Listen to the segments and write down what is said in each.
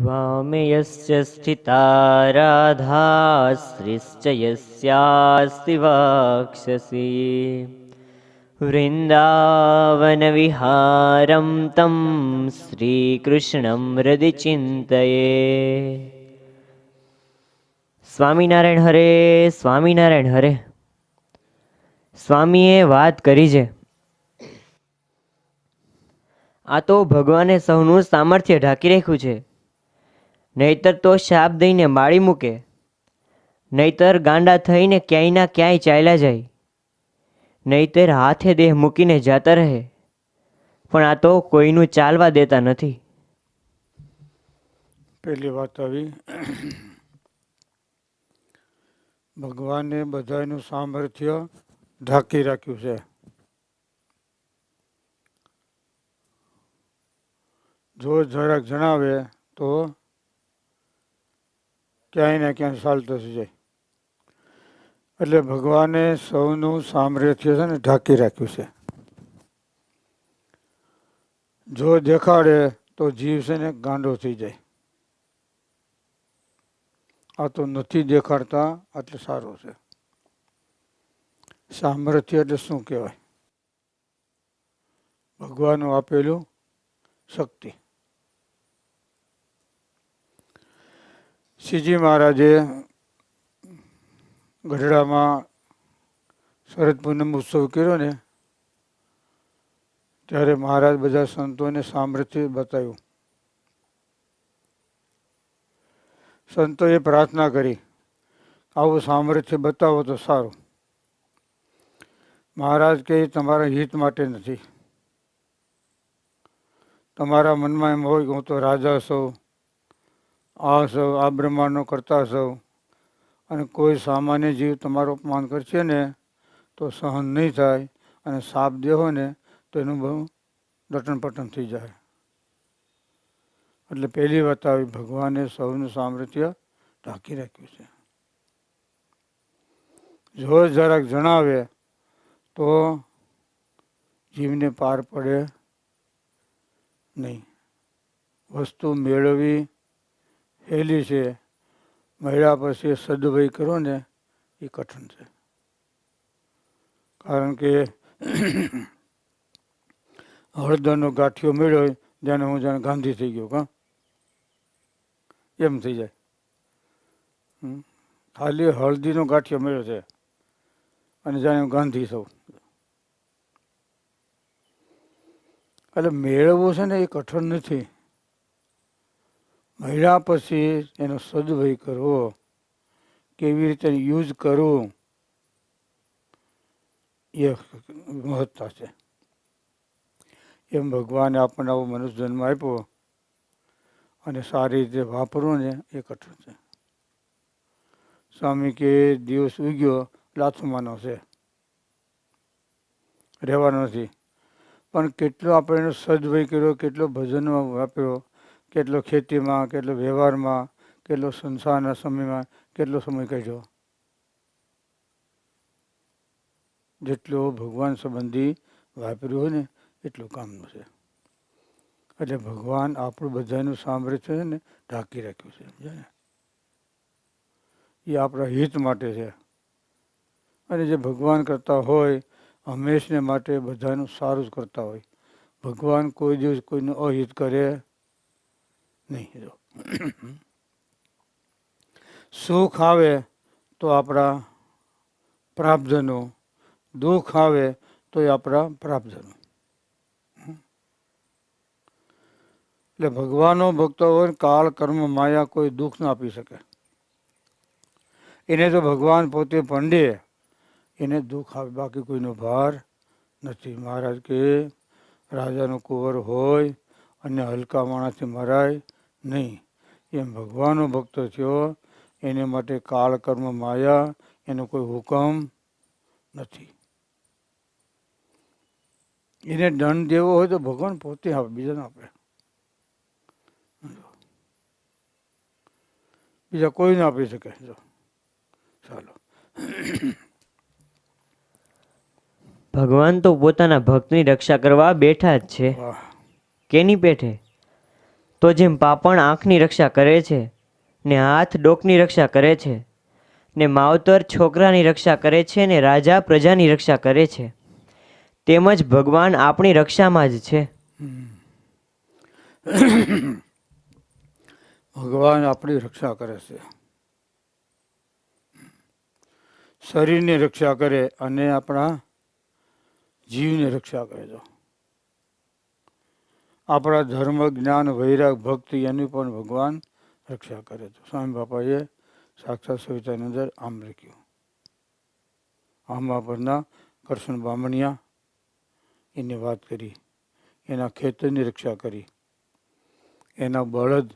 वामे यस्य स्थिता राधाश्रिश्च यस्यास्ति वाक्षसि वृन्दावनविहारं तं શ્રીકૃષ્ણમ હૃદય ચિંતયે સ્વામિનારાયણ હરે સ્વામિનારાયણ હરે સ્વામીએ વાત કરી છે આ તો ભગવાને સૌનું સામર્થ્ય ઢાંકી રાખ્યું છે નહીતર તો શાપ દઈને માળી મૂકે. નહીતર ગાંડા થઈને ક્યાંય ના ક્યાંય ચાલ્યા જાય. નહીતર હાથે દેહ મૂકીને જતા રહે. પણ આ તો કોઈનું ચાલવા દેતા નથી. પહેલી વાત આવી. ભગવાને બધાનું સામર્થ્ય ઢાંકી રાખ્યું છે. જો જરાક જણાવે તો ક્યાંય ને ક્યાંય ચાલતો થઈ જાય. એટલે ભગવાને સૌનું સામ્રાજ્ય છે ને ઢાંકી રાખ્યું છે. જો દેખાડે તો જીવ છે ને ગાંડો થઈ જાય. આ તો નથી દેખાડતા, એટલે સારું છે. સામર્થ્ય એટલે શું કહેવાય? ભગવાનનું આપેલું શક્તિ. શ્રીજી મહારાજે ગઢડામાં શરદ પૂનમ ઉત્સવ કર્યો ને, ત્યારે મહારાજ બધા સંતોને સામર્થ્ય બતાવ્યું. સંતોએ પ્રાર્થના કરી, આવું સામર્થ્ય બતાવો તો સારું. મહારાજ કહે, તમારા હિત માટે નથી. તમારા મનમાં એમ હોય કે હું તો રાજા સૌ આ સૌ, આ બ્રહ્માંડનો કરતા સૌ. અને કોઈ સામાન્ય જીવ તમારું અપમાન કરશે ને, તો સહન નહીં થાય અને સાપ દેહો ને, તો એનું બહુ રટનપટન થઈ જાય. એટલે પહેલી વાત આવી, ભગવાને સૌનું સામર્થ્ય ઢાંકી રાખ્યું છે. જો જરાક જણાવે, તો જીવને પાર પડે નહીં. વસ્તુ મેળવવી હેલી છે મળ્યા પછી સદભાઈ કરો ને, એ કઠણ છે. કારણ કે હળદરનો ગાંઠિયો મેળ્યો જેને હું જાણે ગાંધી થઈ ગયો કાં? એમ થઈ જાય. ખાલી હળદીનો ગાંઠિયો મેળ્યો છે, અને જાણે હું ગાંધી થઉં. એટલે મેળવવું છે ને એ કઠણ નથી. મળ્યા પછી એનો સદુભાઈ કરવો, કેવી રીતે યુઝ કરવું, એ મહત્તા છે. એમ ભગવાને આપણને આવો મનુષ્ય જન્મ આપ્યો અને સારી રીતે વાપરવું ને એ કઠણ છે. સ્વામી કે દિવસ ઉગ્યો, લાથમાનો છે. રહેવાનો નથી. પણ કેટલો આપણે એનો સદભાઈ કર્યો, કેટલો ભજનમાં વાપર્યો કેટલો ખેતીમાં, કેટલો વ્યવહારમાં, કેટલો સંસારના સમયમાં, કેટલો સમય કાઢ્યો? જેટલો ભગવાન સંબંધી વાપર્યું હોય ને, એટલું કામનું છે. એટલે ભગવાન આપણું બધાનું સાંભળે છે ને, ઢાંકી રાખ્યું છે ને? એ આપણા હિત માટે છે. અને જે ભગવાન કરતા હોય, હંમેશને માટે બધાનું સારું જ કરતા હોય. ભગવાન કોઈ દિવસ કોઈનું અહિત કરે નહીં સુખ આવે તો આપણા પ્રાપ્તનો દુઃખ આવે તો એ આપણા પ્રાપ્તનો એટલે ભગવાનનો ભક્તો હોય કાળ કર્મ માયા કોઈ દુઃખ ના આપી શકે. એને તો ભગવાન પોતે પંડે એને દુઃખ આવે, બાકી કોઈનો ભાર નથી. મહારાજ કે રાજાનો કુંવર હોય અને હલકા માણસથી મરાય નહીં. એમ ભગવાનનો ભક્ત થયો એને માટે કાળ કર્મ માયા એનો કોઈ હુકમ નથી. એને દંડ દેવો હોય તો ભગવાન પોતે આપે બીજાને આપે. બીજા કોઈ ના આપી શકે. જો. ચાલો. ભગવાન તો પોતાના ભક્તની રક્ષા કરવા બેઠા જ છે. કેની પેઠે? તો જેમ પાપણ આંખની રક્ષા કરે છે, ને હાથ ડોકની રક્ષા કરે છે, ને માવતર છોકરાની રક્ષા કરે છે, ને રાજા પ્રજાની રક્ષા કરે છે, તેમજ ભગવાન આપણી રક્ષામાં જ છે. ભગવાન આપણી રક્ષા કરે છે. શરીરની રક્ષા કરે અને આપણા જીવની રક્ષા કરે છે. આપણા ધર્મ, જ્ઞાન, વૈરાગ, ભક્તિ એની પણ ભગવાન રક્ષા કરે છે. સ્વામી બાપાએ સાક્ષાત સવિતાની અંદર આમ લખ્યું આંબા પરના કરશન બામણિયા એની વાત કરી, એના ખેતરની રક્ષા કરી. એના બળદ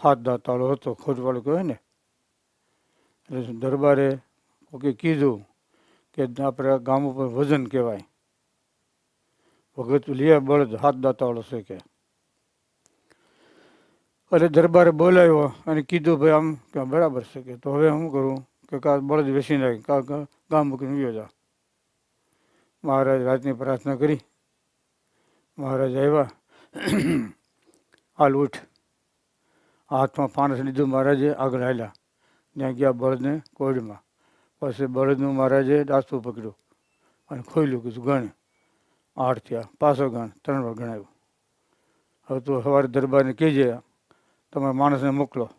હાથ દાતાળો હતો, ખોટવાળો કહે ને. એટલે દરબારે કોકે કીધું કે આપણે ગામ ઉપર વજન કહેવાય. ભગત લે બળદ હાથ દાતાળો છે કે. એટલે દરબારે બોલાવ્યો અને કીધું ભાઈ આમ કે બરાબર છે કે. તો હવે શું કરું કે કા બળદ વેચી નાખી કા, ગામ મૂકીને ગયો જા મહારાજ રાતની પ્રાર્થના કરી. મહારાજ આવ્યા. હાલ ઉઠ. હાથમાં ફાનસ લીધું મહારાજે, આગળ હાલ્યા. ત્યાં ગયા બળદને કોડમાં પછી બળદનું મહારાજે દાસતું પકડ્યું અને ખોલ્યું કીધું, ગણ. આઠ થયા, પાછો ગણ ત્રણ વાર ગણાવ્યું. હવે તું સવારે દરબારને કહેજે, તમારા માણસને મોકલો.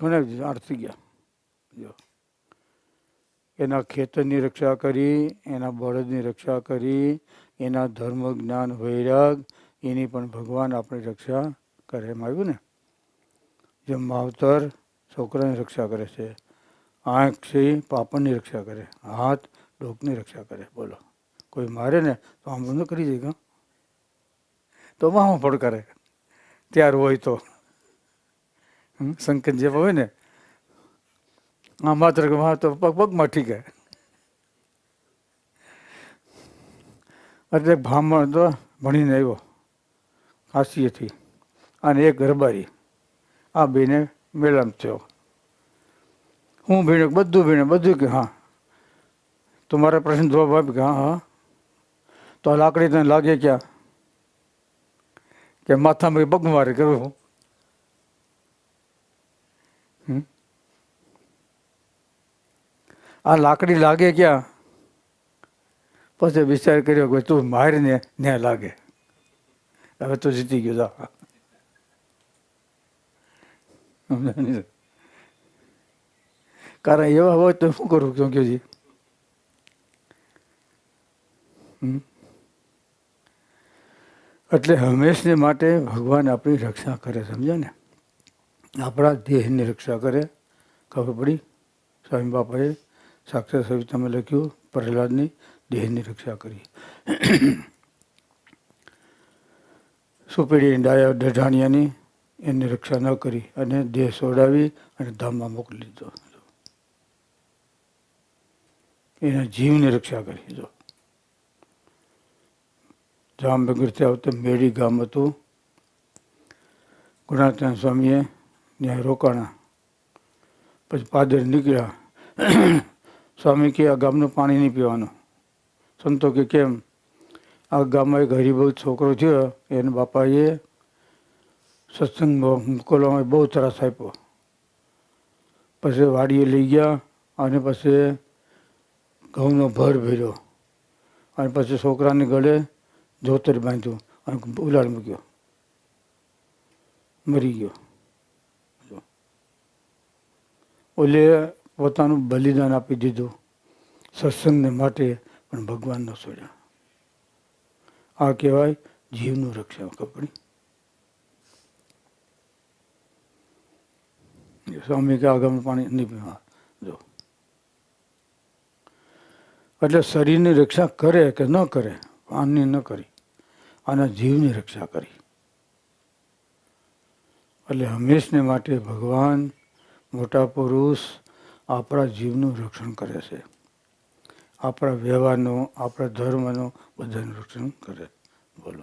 ગણાવી દીધું આઠ થઈ ગયા. જો. એના ખેતરની રક્ષા કરી, એના બળદની રક્ષા કરી, એના ધર્મ જ્ઞાન વૈરાગ, એની પણ ભગવાન આપણી રક્ષા કરે એમ આવ્યું ને. જેમ માવતર છોકરાની રક્ષા કરે છે, આંખ છે પાપણની રક્ષા કરે, હાથ ડોકની રક્ષા કરે, બોલો. કોઈ મારે ને, તો આમ ન કરી જાય તો વાહ પડકારે કરે ત્યાર હોય તો. સંકેત જેવા હોય ને. આ માત્ર કે વાહ તો પગ પગમાં ઠીક હે. એટલે બ્રાહ્મણ તો ભણીને આવ્યો કાશીએથી અને એક ગરબારી. આ બેને મેળામ થયો. હું ભીણે બધું ભીણે બધું કે હા. તો મારા પ્રશ્ન જવાબ આપી કે હા હા. તો આ લાકડી તને લાગે ક્યાં? કે માથામાં પગ મારે કરવું હમ? આ લાકડી લાગે ક્યાં? પછી વિચાર કર્યો કે તું મારીને ને લાગે. હવે તો જીતી ગયો, જા. કારણ એવા હોય તો શું કરું ચોંક્યોજી હમ? એટલે હંમેશને માટે ભગવાન આપણી રક્ષા કરે, સમજ્યા ને? આપણા દેહની રક્ષા કરે, ખબર પડી? સ્વામી બાપાએ સાક્ષર સવિતામાં લખ્યું, પ્રહલાદની દેહની રક્ષા કરી સુપેડી ડાયા દઢાણિયાની એની રક્ષા ન કરી અને દેહ સોડાવી અને ધામમાં મોકલી દીધો. એના જીવની રક્ષા કરી જો જામનગરથી આવતા મેળી ગામ હતું. ગુણાત્યાન સ્વામીએ ત્યાં રોકાણા. પછી પાદર નીકળ્યા. સ્વામી કે આ ગામનું પાણી નહીં પીવાનું. સંતો કે કેમ? આ ગામમાં એક હરિભવ છોકરો થયો, એના બાપાએ સત્સંગમાં મોકલવામાં બહુ ત્રાસ આપ્યો. પછી વાડીએ લઈ ગયા અને પછી ઘઉંનો ભર ભર્યો. અને પછી છોકરાને ગળે જોતર બાંધ્યું અને ઉલાડ મૂક્યો મરી ગયો ઓલે પોતાનું બલિદાન આપી દીધું સત્સંગને માટે પણ ભગવાન ન છોડ્યા આ કહેવાય જીવનું રક્ષા કપડી સ્વામી કે આગળ પાણી નહીં પીવા જો એટલે શરીરની રક્ષા કરે કે ન કરે પાનની ન કરી આના જીવની રક્ષા કરી. એટલે હંમેશને માટે ભગવાન મોટા પુરુષ આપણા જીવનું રક્ષણ કરે છે. આપણા વ્યવહારનું, આપણા ધર્મનું બધાનું રક્ષણ કરે. બોલો.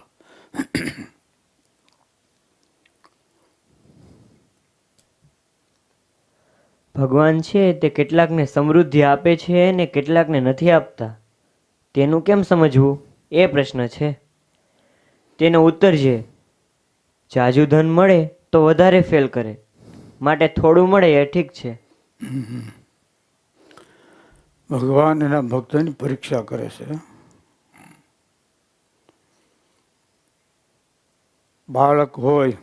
ભગવાન છે તે કેટલાકને સમૃદ્ધિ આપે છે ને કેટલાકને નથી આપતા? તેનું કેમ સમજવું? એ પ્રશ્ન છે. તેનો ઉત્તર છે, જાજુ ધન મળે તો વધારે ફેલ કરે. માટે થોડું મળે એ ઠીક છે. ભગવાન એના ભક્તોની પરીક્ષા કરે છે. બાળક હોય,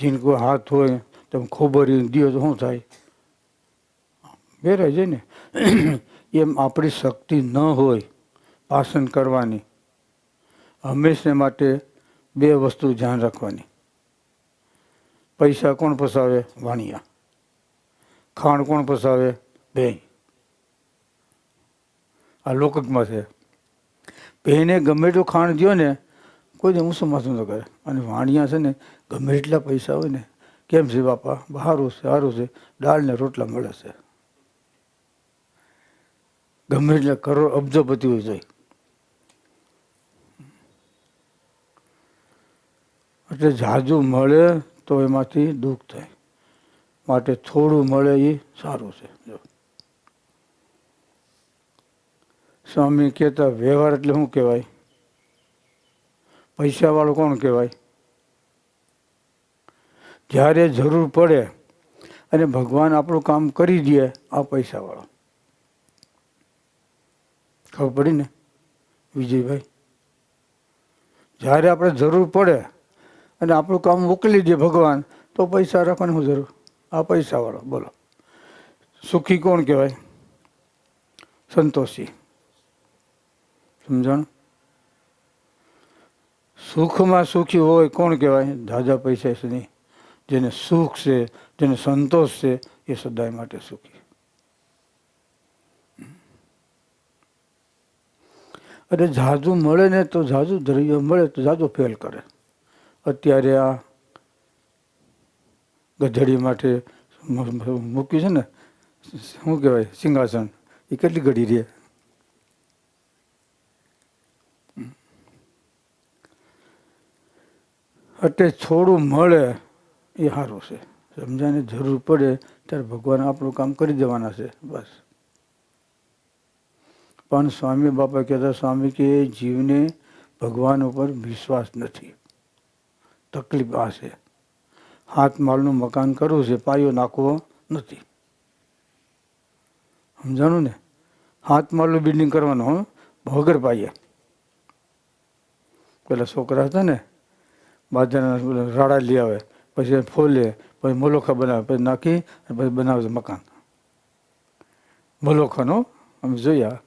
જીનકો હાથ હોય તમે ખોબરી દિયો તો શું થાય? બેરાય છે ને? એમ આપણી શક્તિ ન હોય પાસન કરવાની. હંમેશા માટે બે વસ્તુ ધ્યાન રાખવાની. પૈસા કોણ ફસાવે? વાણિયા. ખાણ કોણ ફસાવે? બે આ લોકકમાં છે. બેને ગમે એટલું ખાણ દો ને કોઈ હું સમાતું ન કરે. અને વાણિયા છે ને, ગમે એટલા પૈસા હોય ને, કેમ છે બાપા? સારું છે સારું છે. દાળ ને રોટલા મળે છે. ગમે એટલા કરોડ અબજોપતિ હોય જોઈએ એટલે ઝાઝું મળે તો એમાંથી દુઃખ થાય. માટે થોડું મળે એ સારું છે. જો. સ્વામી કહેતા, વ્યવહાર એટલે શું કહેવાય? પૈસાવાળો કોણ કહેવાય? જ્યારે જરૂર પડે અને ભગવાન આપણું કામ કરી દે આ પૈસાવાળો. ખબર પડી ને? વિજયભાઈ? જ્યારે આપણે જરૂર પડે અને આપણું કામ મોકલી દે ભગવાન, તો પૈસા રાખવાની શું જરૂર. આ પૈસાવાળો, બોલો. સુખી કોણ કહેવાય? સંતોષી. સમજણ? સુખમાં સુખી હોય કોણ કહેવાય? ઝાઝા પૈસા છે નહીં. જેને સુખ છે, જેને સંતોષ છે, એ સદાય માટે સુખી. અને ઝાઝુ મળે ને તો ઝાઝુ દ્રવ્ય મળે તો ઝાઝુ ફેલ કરે. અત્યારે આ ગધેડી માટે મૂક્યું છે ને? શું કહેવાય? સિંહાસન. એ કેટલી ઘડી રહે? એટલે થોડું મળે એ સારું છે. સમજાને જરૂર પડે ત્યારે ભગવાન આપણું કામ કરી દેવાના છે, બસ. પણ સ્વામી બાપા કહેતા, સ્વામી, કે જીવને ભગવાન ઉપર વિશ્વાસ નથી. તકલીફ આ હાથ માલનું મકાન કરવું છે, પાયો નાખવો નથી. સમજાણું ને? હાથ માલનું બિલ્ડિંગ કરવાનું વગર પાયે. પેલા છોકરા હતા ને, બાજરાના રાડા લઈ આવે, પછી ફોલે, પછી મોલોખા બનાવે, પછી નાખી, અને પછી બનાવે મકાન. મોલોખાનો અમે જોયા.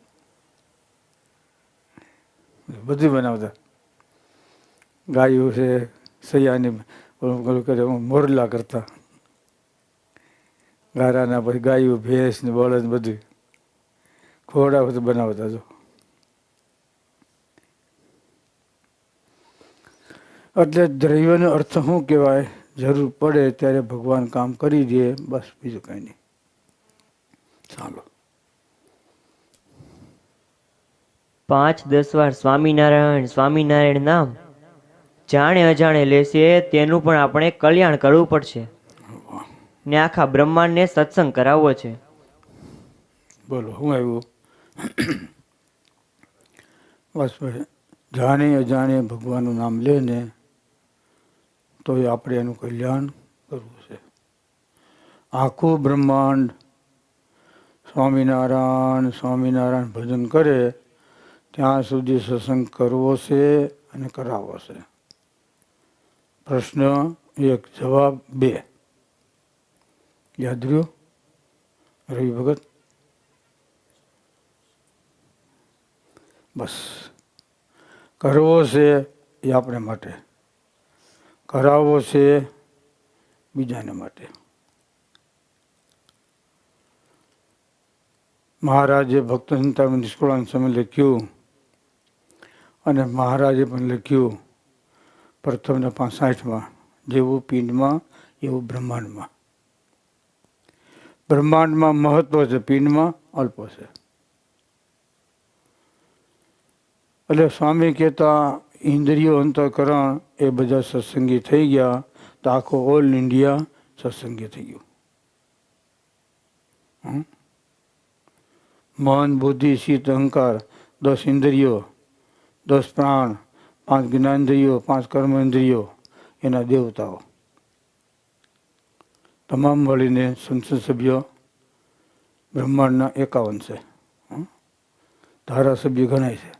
બધું બનાવતા. ગાયો છે સૈયાની ઓલું કરે મોરલા કરતા. ગારાના પછી ગાયું, ભેંસ ને બળદ બધું ખોડા બધું બનાવતા જો. એટલે દ્રવ્યનો અર્થ શું કહેવાય? જરૂર પડે ત્યારે ભગવાન કામ કરી દે, બસ બીજું કંઈ નહીં. ચાલો. પાંચ દસ વાર સ્વામિનારાયણ સ્વામિનારાયણ નામ. જાણે અજાણે લેશે તેનું પણ આપણે કલ્યાણ કરવું પડશે. ને આખા બ્રહ્માંડને સત્સંગ કરાવવો છે. બોલો શું આવ્યું? બસ જાણે અજાણે ભગવાનનું નામ લે ને તો આપણે એનું કલ્યાણ કરવું છે. આખું બ્રહ્માંડ સ્વામિનારાયણ સ્વામિનારાયણ ભજન કરે, ત્યાં સુધી સત્સંગ કરવો છે અને કરાવવો છે. પ્રશ્ન એક, જવાબ બે. યાદ રહ્યો? રવિ ભગત? બસ. કરવો છે એ આપણે માટે. કરાવવો છે બીજાને માટે. મહારાજે ભક્ત સંતાન નિષ્કુળાન સમય લખ્યું અને મહારાજે પણ લખ્યું પ્રથમના પાંસાઠમાં, જેવું પિંડમાં, એવું બ્રહ્માંડમાં. બ્રહ્માંડમાં મહત્વ છે, પિંડમાં અલ્પ છે. એટલે સ્વામી કહેતા, ઇન્દ્રિયો અંતઃકરણ એ બધા સત્સંગી થઈ ગયા, તો આખો ઓલ ઇન્ડિયા સત્સંગી થઈ ગયું? મન, બુદ્ધિ, શીત, અહંકાર, દસ ઇન્દ્રિયો, દસ પ્રાણ પાંચ જ્ઞાનેન્દ્રિયો પાંચ કર્મેન્દ્રિયો એના દેવતાઓ. તમામ મળીને સંસદ સભ્યો બ્રહ્માંડના એકાવન છે? ધારાસભ્ય ગણાય છે.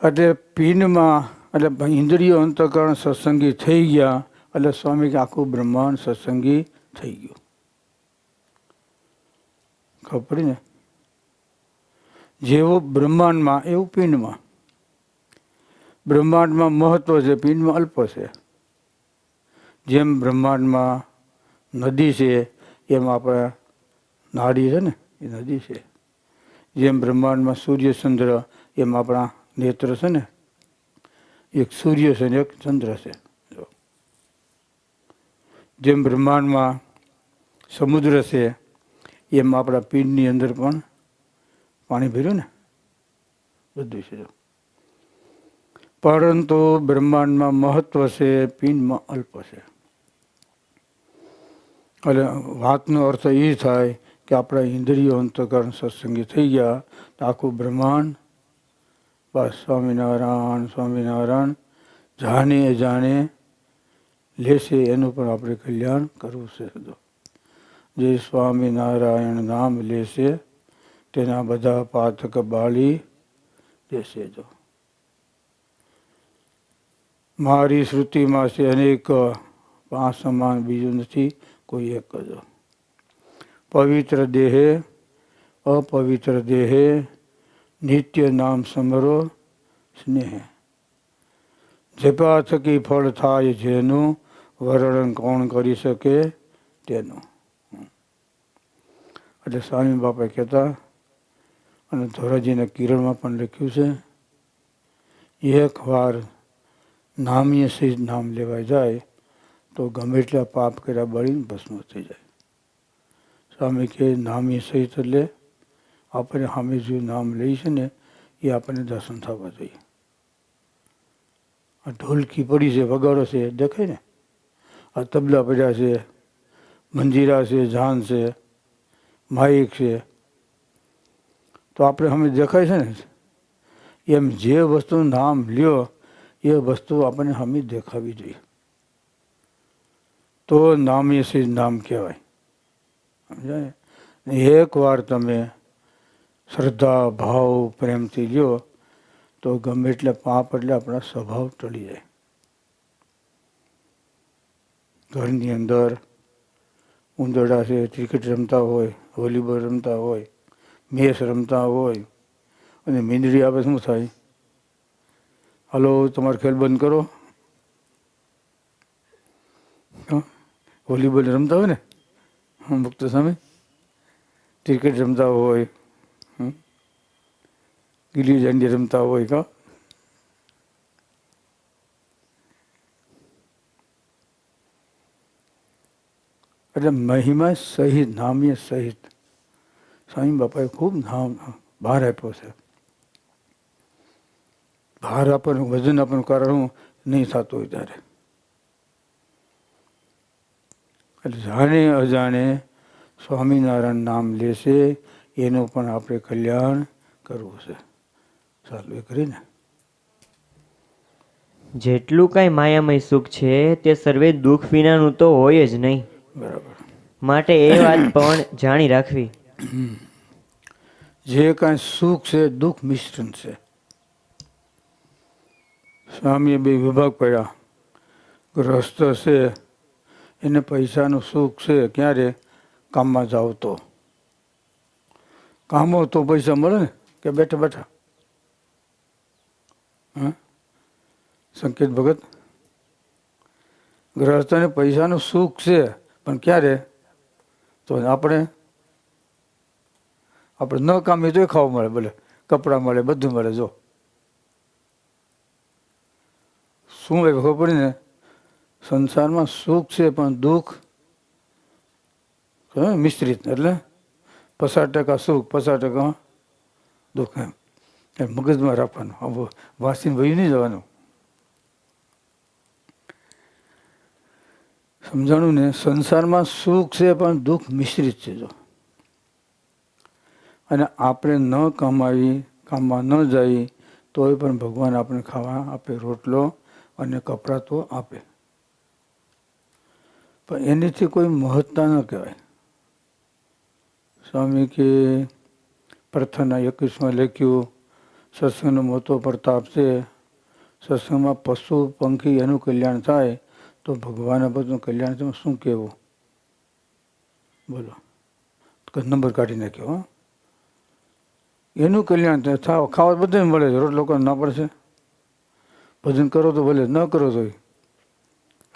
એટલે પીનમાં એટલે ઇન્દ્રિયો અંતકરણ સત્સંગી થઈ ગયા, એટલે સ્વામી કે આખું બ્રહ્માંડ સત્સંગી થઈ ગયું. ખબર પડી ને? જેવું બ્રહ્માંડમાં, એવું પિંડમાં. બ્રહ્માંડમાં મહત્વ છે, પિંડમાં અલ્પ છે. જેમ બ્રહ્માંડમાં નદી છે, એમ આપણે નાડી છે ને, એ નદી છે. જેમ બ્રહ્માંડમાં સૂર્ય ચંદ્ર, એમ આપણા નેત્ર છે ને. એક સૂર્ય છે ને, એક ચંદ્ર છે. જેમ બ્રહ્માંડમાં સમુદ્ર છે, એમ આપણા પિંડની અંદર પણ પાણી ભર્યું ને? બધું છે પરંતુ બ્રહ્માંડમાં મહત્વ છે પિંડમાં અલ્પ છે. એટલે વાતનો અર્થ એ થાય કે આપણા ઇન્દ્રિયો અંતકરણ સત્સંગી થઈ ગયા તો આખું બ્રહ્માંડ બસ સ્વામિનારાયણ સ્વામિનારાયણ જાણે જાણે લેશે એનું પણ આપણે કલ્યાણ કરવું છે. જે સ્વામિનારાયણ નામ લેશે તેના બધા પાતક બાળી દેશે જો. મારી શ્રુતિમાં છે અનેક પાંચ સમાન બીજું નથી, કોઈ એક જ. પવિત્ર દેહે, અપવિત્ર દેહે, નિત્ય નામ સમરો સ્નેહ. જેપા થકી ફળ થાય જેનું વર્ણન કોણ કરી શકે તેનું. એટલે સ્વામી બાપા કહેતા અને ધોરાજીના કિરણમાં પણ લખ્યું છે, એક વાર નામીય સહિત નામ લેવાય જાય તો ગમે એટલા પાપ કર્યા બળીને ભસ્મ થઈ જાય. સ્વામી કે નામી સહિત એટલે આપણે સામે જે નામ લઈ છે ને, એ આપણને દર્શન થવા જોઈએ. આ ઢોલકી પડી છે, વગાડો છે, દેખાય ને? આ તબલા પડ્યા છે, મંજીરા છે, જાન છે, માઇક છે તો આપણે અમે દેખાય છે ને? એમ જે વસ્તુનું નામ લ્યો, એ વસ્તુ આપણને હમી દેખાવી જોઈએ. તો નામ એ સિદ્ધ નામ કહેવાય. સમજાય? ને એક વાર તમે શ્રદ્ધા, ભાવ, પ્રેમથી લ્યો, તો ગમે એટલે પાપ એટલે આપણા સ્વભાવ ટળી જાય. ઘરની અંદર ઉંદરડા છે, ક્રિકેટ રમતા હોય, વોલીબોલ રમતા હોય મેચ રમતા હોય અને મીંદડી આવે શું થાય? હલો, તમારો ખેલ બંધ કરો? વોલીબોલ રમતા હોય ને? ભક્ત સામે? ક્રિકેટ રમતા હોય? ગીલી દાંડી રમતા હોય કા? એટલે મહિમા સહિત, નામ્ય સહિત સ્વામી બાપાએ ખૂબ નામ ભાર આપ્યો છે. ભાર આપવાનું વજન આપવાનું કારણ નહીં થતું હોય ત્યારે. એટલે જાણે અજાણે સ્વામિનારાયણ નામ લેશે એનું પણ આપણે કલ્યાણ કરવું છે. ચાલુ એ કરીને જેટલું કાંઈ માયામય સુખ છે તે સર્વે દુઃખ વિનાનું તો હોય જ નહીં. બરાબર. માટે એ વાત પણ જાણી રાખવી. જે કાંઈ સુખ છે, દુઃખ મિશ્રણ છે. સ્વામીએ બે વિભાગ પડ્યા. ગ્રસ્ત છે, એને પૈસાનું સુખ છે, ક્યારે કામમાં જાઓ તો? કામો તો પૈસા મળે કે બેઠા બેઠા? હા? સંકેત ભગત? ગ્રહસ્થને પૈસાનું સુખ છે, પણ ક્યારે? તો આપણે આપણે ન કામીએ તોય ખાવા મળે, ભલે કપડાં મળે, બધું મળે, જો. શું હોય ખબર પડી ને? સંસારમાં સુખ છે, પણ દુઃખ? મિશ્રિત, એટલે પચાસ ટકા સુખ પચાસ ટકા દુઃખ એમ. એ મગજમાં રાખવાનું વાંચીને વયું નહીં જવાનું. સમજાણું ને? સંસારમાં સુખ છે, પણ દુઃખ મિશ્રિત છે, જો. અને આપણે ન કમાવી, કામમાં ન જઈ, તોય પણ ભગવાન આપણે ખાવા આપે, રોટલો અને કપડાં તો આપે. પણ એનીથી કોઈ મહત્તા ન કહેવાય. સ્વામી કે પ્રથાના એકવીસમાં લખ્યું, સત્સંગનો મોટો પ્રતાપ છે, સત્સંગમાં પશુ, પંખી એનું કલ્યાણ થાય, તો ભગવાન બધું કલ્યાણ શું કહેવું? બોલો. નંબર કાઢી નાખ્યો, હો. એનું કલ્યાણ થાય. થાવ ખાવા બધાને મળે છે. રોટલો લોકોને ના પડશે ભજન કરો તો ભલે, ન કરો તો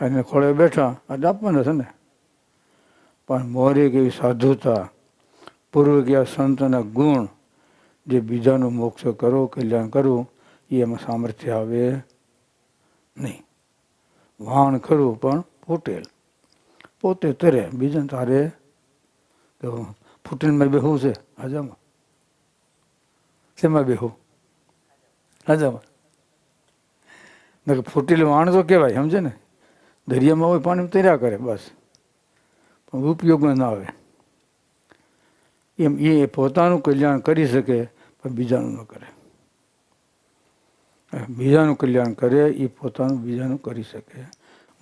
અને ખોળે બેઠા આજે આપવાના છે ને. પણ મોરે કેવી સાધુતા પૂર્વ ગયા સંતના ગુણ જે બીજાનું મોક્ષ કરો, કલ્યાણ કરવું એ એમાં સામર્થ્ય આવે નહીં. વાણ ખરું, પણ ફૂટેલ. પોતે તરે. બીજાને તારે તો ફૂટેલમાં બેહવું છે. હાજામાં શેમાં બેહો? રાજામાં. ફૂટેલ વાણ તો કહેવાય, સમજે ને? દરિયામાં હોય પાણી તર્યા કરે, બસ. પણ ઉપયોગમાં ના આવે. એમ એ પોતાનું કલ્યાણ કરી શકે, પણ બીજાનું ન કરે. બીજાનું કલ્યાણ કરે, એ પોતાનું બીજાનું કરી શકે.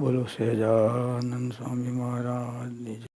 બોલો, સહેજાનંદ સ્વામી મહારાજની.